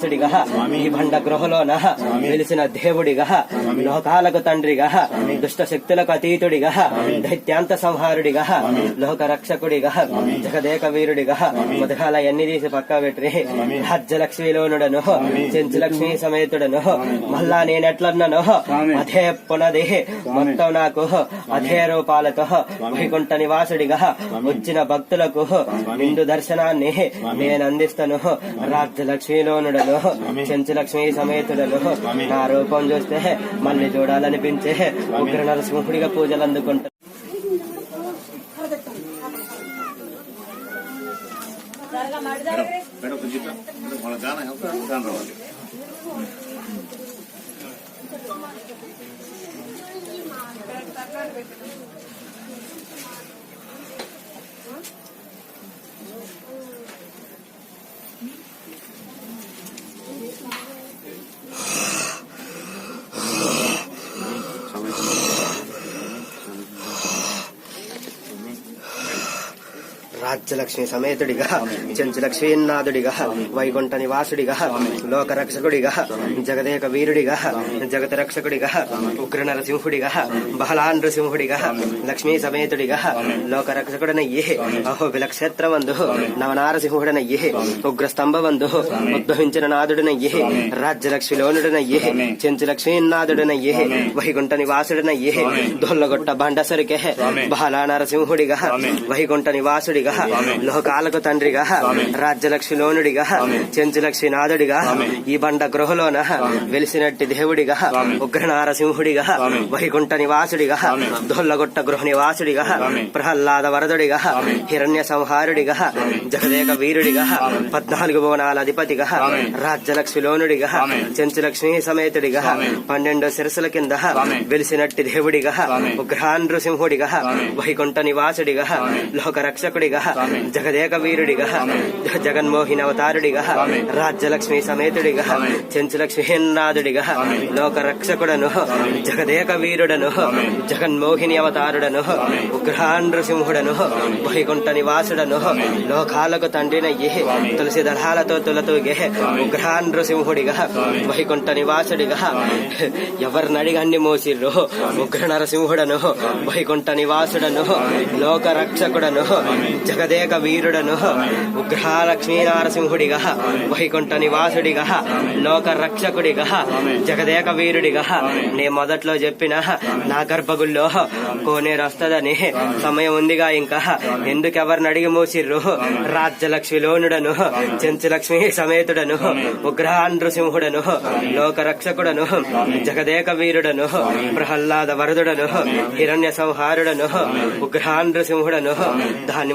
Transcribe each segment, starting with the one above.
ుడిగా ఈ బండ గృహలోన వెలిసిన దేవుడిగా లోకాలకు తండ్రిగా దుష్ట శక్తులకు అతీతుడిగా దైత్యాంత సంహారుడిగా లోక రక్షకుడిగా జగదేక వీరుడిగా ముదగాల ఎన్ని తీసి పక్క పెట్టి రాజ్యలక్ష్మిలోనుడను చెంచులక్ష్మి సమేతుడను మళ్ళా నేనెట్లన్నాను అదే పునది మొత్తం నాకు అదే రూపాలతో వైకుంఠ నివాసుడిగా వచ్చిన భక్తులకు నిండు దర్శనాన్ని నేను అందిస్తాను రాజ్యలక్ష్మిలోనుడను. చెంచులక్ష్మి సమేతుడను నా రూపం చూస్తే మళ్ళీ చూడాలనిపించే ఉగ్ర నరసింహుడిగా పూజలు అందుకుంటా మేడం కొంచెం రాజ్యలక్ష్మి సమేతుడిగా చెంచులక్ష్మీనాథుడిగా వైకుంఠ నివాసుడిగా లోక రక్షకుడిగా జగదేక వీరుడిగా జగత రక్షకుడిగా ఉగ్ర నరసింహుడిగా బహలా నృసింహుడిగా లక్ష్మీ సమేతుడిగా లోక రక్షకుడనయ్యే అహో విలక్షేత్రమందు నవనారసింహుడనయ్యే ఉగ్ర స్తంభవందు ఉద్భవించిన నాథుడనయ్యే రాజ్యలక్ష్మిలోనుడనయ్యే చెంచులక్ష్మీనాథుడనయ్యే వైకుంఠ నివాసుడనయ్యే దొల్లగొట్ట బండసరికే బహలా నరసింహుడిగా వైకుంఠ నివాసుడిగా లోకాలకు తండ్రిగా రాజ్యలక్ష్మిలోనుడిగా చెంచులక్ష్మి నాథుడిగా ఈ బండ గృహలోన వెలిసినట్టి దేవుడిగా ఉగ్ర నారసింహుడిగా వైకుంఠ నివాసుడిగా దొల్లగొట్ట గృహ నివాసుడిగా ప్రహ్లాద వరదుడిగా హిరణ్య సంహారుడిగా జగదేక వీరుడిగా పద్నాలుగు భువనాల అధిపతిగా రాజ్యలక్ష్మిలోనుడిగా చెంచులక్ష్మి సమేతుడిగా పన్నెండు శిరసుల కింద వెలిసినట్టి దేవుడిగా ఉగ్రహానృసింహుడిగా వైకుంఠ నివాసుడిగా లోక రక్షకుడిగా జగదేక వీరుడిగా జగన్మోహిని అవతారుడిగా రాజ్యలక్ష్మి సమేతుడిగా చెంచులక్ష్మీనాథుడిగా లోక రక్షకుడను జగదేక వీరుడను జగన్మోహిని అవతారుడను ఉగ్రహానృసింహుడను వైకుంఠ నివాసుడను లోకాలకు తండ్రినయ్యి తులసి దళాలతో తులతూగే ఉగ్రహానృసింహుడిగా వైకుంఠ నివాసుడిగా ఎవరిని అడిగన్ని మోసిర్రు ఉగ్ర నరసింహుడను వైకుంఠ నివాసుడను లోక రక్షకుడను జగదేక వీరుడను ఉగ్రహాలక్ష్మీ నరసింహుడిగా వైకుంఠ నివాసుడిగా లోక రక్షకుడిగా జగదేక వీరుడిగా నే మొదట్లో చెప్పిన నా గర్భగుల్లో కోనేరు వస్తదని సమయం ఉందిగా ఇంకా. ఎందుకెవరిని అడిగి మూసిర్రు? రాజ్యలక్ష్మిలోనుడను చెంచులక్ష్మి సమేతుడను ఉగ్రహానృసింహుడను లోక రక్షకుడను జగదేక వీరుడను ప్రహ్లాద వరదుడను హిరణ్య సంహారుడను ఉగ్రహానృసింహుడను దాన్ని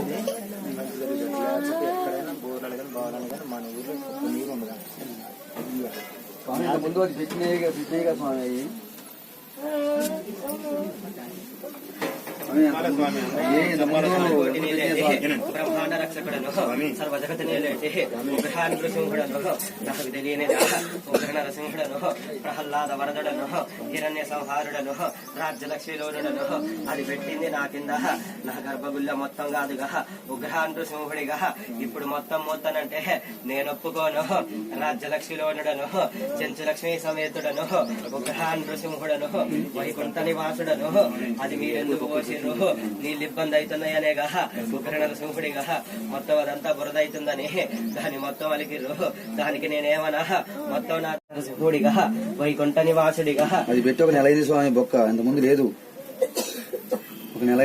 రాజ్యలక్ష్మిలోనుడిగా చెంచులక్ష్మి స్వామి ఇంత ముందు వచ్చి పెట్టినాయిగా ముందు స్వామి. బ్రహ్మాండ రక్షకుడను నాకు తెలియనిదా ఉగ్ర ప్రహ్లాద వరదడను హిరణ్య సంహారుడను రాజ్యలక్ష్మిలోనుడను అది పెట్టింది నా కింద నా గర్భగుళ్ళ మొత్తం కాదుగా ఉగ్రహాన్ సింహుడిగా ఇప్పుడు మొత్తం మొత్తనంటే నేను ఒప్పుకోను రాజ్యలక్ష్మిలోనుడను చెంచులక్ష్మి సమేతుడను ఉగ్రహాన్ సింహుడను వైకుంఠ నివాసుడను అది మీరెందుకు పోసి పోసిర్రు నీళ్ళు ఇబ్బంది అవుతున్నాయనేగా ఉగ్ర నరసింహుడిగా మొత్తం అదంతా బురద అవుతుందని దాన్ని మొత్తం అలిగిర్రు దానికి నేనేమన్నా మొత్తం నా నరసింహుడిగా వైకుంఠ నివాసుడిగా. అది పెట్టి ఒక నెల అయింది స్వామి బొక్క. ఇంత ముందు లేదు. ఒక నెల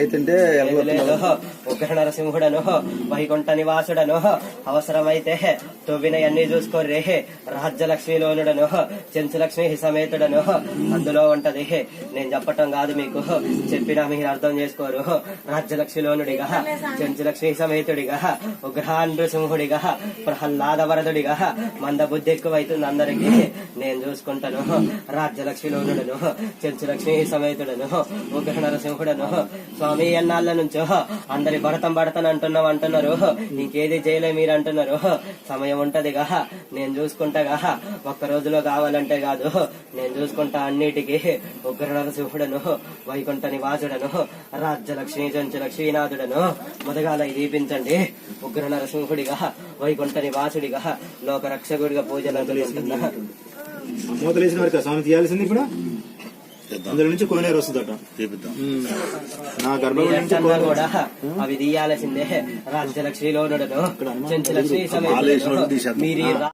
లేదు. ఉగ్ర నరసింహుడను వైకుంఠ నివాసుడను అవసరమైతే తొవ్వినయన్నీ చూసుకోర్రి? రాజ్యలక్ష్మిలోనుడను చెంచులక్ష్మి సమేతుడను అందులో ఉంటది నేను చెప్పటం కాదు మీకు. చెప్పినా మీరు అర్థం చేసుకోరు. రాజ్యలక్ష్మిలోనుడిగా చెంచులక్ష్మి సమేతుడిగా ఉగ్ర నృసింహుడిగా ప్రహ్లాద వరదుడిగా మంద బుద్ధి ఎక్కువైతుంది అందరికి. నేను చూసుకుంటాను. రాజ్యలక్ష్మిలోనుడను చెంచులక్ష్మి సమేతుడను ఉగ్ర నరసింహుడను. స్వామి ఎన్నాళ్ళ నుంచో అందరి భరతం భరతన్ అంటున్నావు అంటున్నారు. ఇంకేది చేయలే మీరు అంటున్నారు. సమయం ఉంటదిగా. నేను చూసుకుంటాగా. ఒక్క రోజులో కావాలంటే కాదు. నేను చూసుకుంటా అన్నిటికీ. ఉగ్ర నరసింహుడను వైకుంఠ నివాసుడను రాజ్యలక్ష్మి చెంచులక్ష్మీనాథుడను మొదగాల దీపించండి. ఉగ్ర నరసింహుడిగా వైకుంఠ నివాసుడిగా లోకరక్షకుడిగా పూజలు అందుకుంటున్నా. మూతలేసిన వారికి స్వామి తీయాల్సింది ఇప్పుడు అందులో నుంచి కోనేరు వస్తుందట నా గర్భగుడి నుంచి కూడా అవి తీయాల్సిందే. రాజ్యలక్ష్మిలోనుడను చెంచులక్ష్మి ఆలేశ్వరుడు సమేతుడను తీసేద్దాం. మీరు ఈ రా-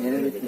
నేనే పెట్టి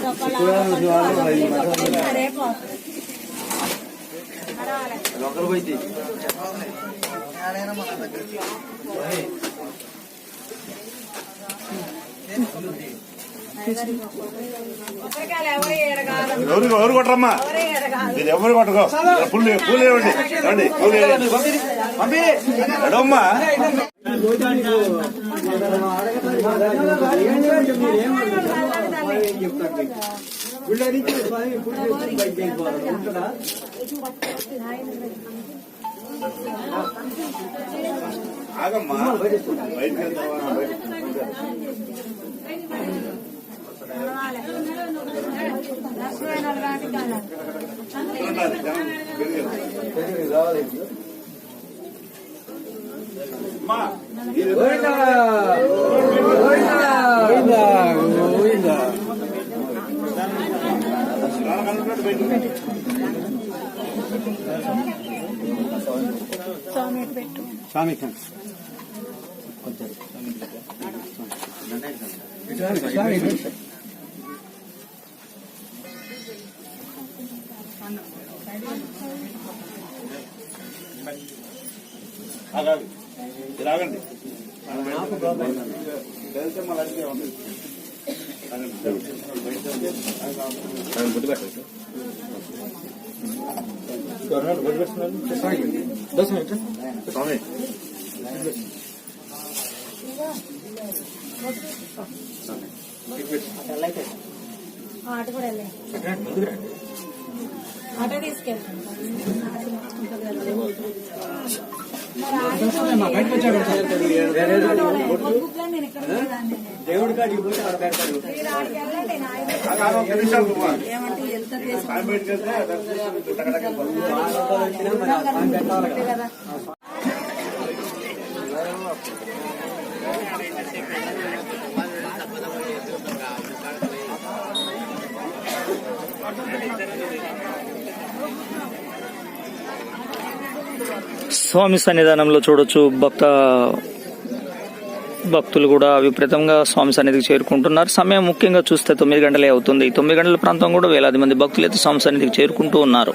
నేనే పెట్టినా పోయి ఎవరు ఎవరు కొట్టరమ్మా? మీరు ఎవరు కొట్టకో? పూలు పూలు ఇవ్వండి రండి పూలు ఇవ్వండి ఎడమ్మా ఆగమ్మా బయటకు రావాలి అమ్మా గోవిందా గోవిందా గోవిందా స్వామి వెళ్తే మళ్ళీ అడిగే ఉంటుంది తీసుకెళ్తాను నేను ఇక్కడ ఉండేదాన్ని. దేవుడి కాడికి పోయి ఆడ పెడతాడు మీరు ఆడికి వెళ్ళండి నా ఐదు ఆగు, ఆగు, ఒక్క నిమిషం కుమార్. ఏమంటే స్వామి సన్నిధానంలో చూడొచ్చు. భక్త భక్తులు కూడా విపరీతంగా స్వామి సన్నిధికి చేరుకుంటున్నారు. సమయం ముఖ్యంగా చూస్తే తొమ్మిది గంటలే అవుతుంది. తొమ్మిది గంటల ప్రాంతం కూడా వేలాది మంది భక్తులు అయితే స్వామి సన్నిధికి చేరుకుంటూ ఉన్నారు.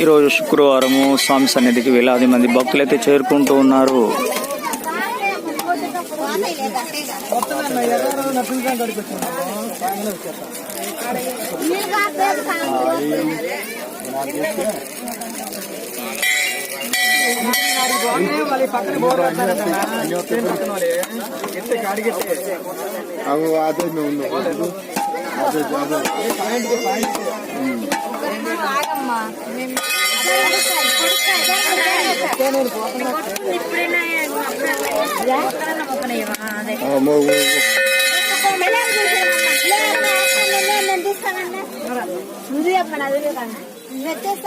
ఈరోజు శుక్రవారము స్వామి సన్నిధికి వేలాది మంది భక్తులైతే చేరుకుంటూ ఉన్నారు. సాయంత్రం గడిపి సాయంత్రం వచ్చేస్తాను ఇప్పుడు Andrea para Andrea. Gracias.